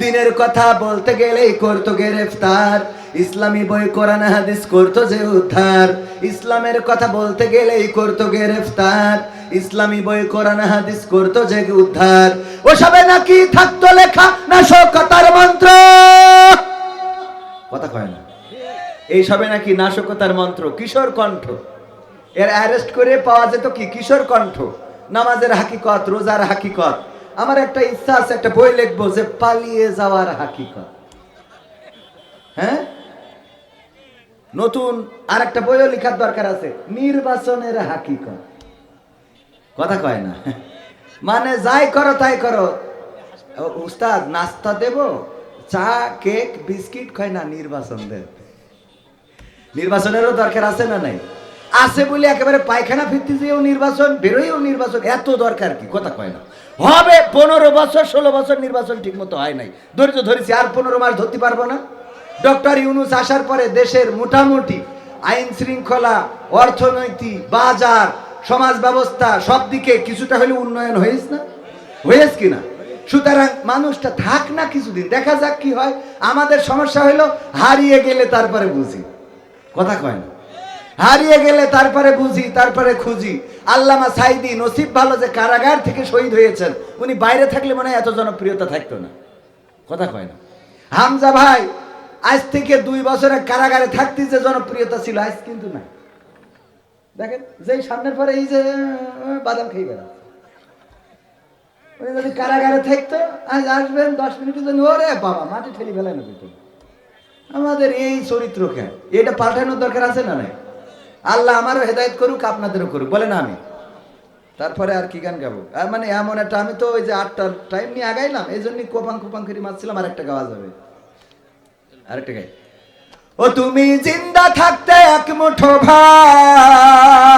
দিনের কথা বলতে গেলেই করতো গ্রেফতার। ইসলামী বই, কোরআন, হাদিস করতো যে উদ্ধার। ইসলামের কথা বলতে গেলেই করতো গ্রেফতার। ইসলামী বই, কোরআন, হাদিস করতো যে উদ্ধার। ওসবে নাকি থাকতো লেখা না শোকতার মন্ত্র। কথা কয় না। এই সবে নাকি নাশকতার মন্ত্র, কিশোর কণ্ঠ। এর অ্যারেস্ট করে পাওয়া যেত কি? কিশোর কণ্ঠ। নামাজের হাকিকত, রোজার হাকিকত। আমার একটা ইচ্ছা আছে, একটা বই লিখব যে পালিয়ে যাওয়ার হাকিকত। হ্যাঁ? নতুন আর একটা বইও লেখার দরকার আছে, নির্বাচনের হাকিকত। কথা কয় না। মানে যাই করো, তাই করো। উস্তাদ, নাস্তা দেব, চা, কেক, বিস্কিট খায় না নির্বাচন দেব। নির্বাচনেরও দরকার আছে না নাই? আছে বলে একেবারে পায়খানা ফিরতে যেও নির্বাচন, বেরোয়ও নির্বাচন, এত দরকার কি? কথা কয় না। হবে পনেরো বছর, ষোলো বছর নির্বাচন ঠিক মতো হয় নাই। ধৈর্য ধরেছি, আর পনেরো মাস ধরতে পারব না। ডক্টর ইউনুস আসার পরে দেশের মোটামুটি আইন শৃঙ্খলা অর্থনৈতিক বাজার, সমাজ ব্যবস্থা সব দিকে কিছুটা হলে উন্নয়ন হয়েছে না? হয়েছে কিনা সুতরাং মানুষটা থাক না কিছুদিন, দেখা যাক কি হয়। আমাদের সমস্যা হলো হারিয়ে গেলে তারপরে বুঝি। কথা কয় না। হারিয়ে গেলে তারপরে বুঝি, তারপরে খুঁজি। আল্লামা সাইদি নসিব ভালো যে কারাগার থেকে শহীদ হয়েছেন, উনি বাইরে থাকলে মনে হয় এত জনপ্রিয়তা থাকতো না। কথা কয় না। হামজা ভাই, আজ থেকে দুই বছরে কারাগারে থাকতে যে জনপ্রিয়তা ছিল, আজ কিন্তু না দেখেন, যেই সামনের পরে এই যে বাদাম খেয়ে বেড়াচ্ছে। উনি যদি কারাগারে থাকতো, আজ আসবেন, দশ মিনিটের জন্য, ওরে বাবা, মাটি ঠেলি ফেলে না আমাদের এই চরিত্রকে এটা পাল্টানোর দরকার আছে না নাই? আল্লাহ আমারও হেদায়ত করুক, আপনাদেরও করুক। বলে না আমি। তারপরে আর কি গান গাবো? মানে এমন একটা, আমি তো ওই যে আটটার টাইম নিয়ে আগাইলাম, এই জন্য কোপাং কোপাং করে মারছিলাম আর একটা গাওয়া যাবে। আরেকটা গাই। ও তুমি জিন্দা থাকতে এক মুঠো ভাত।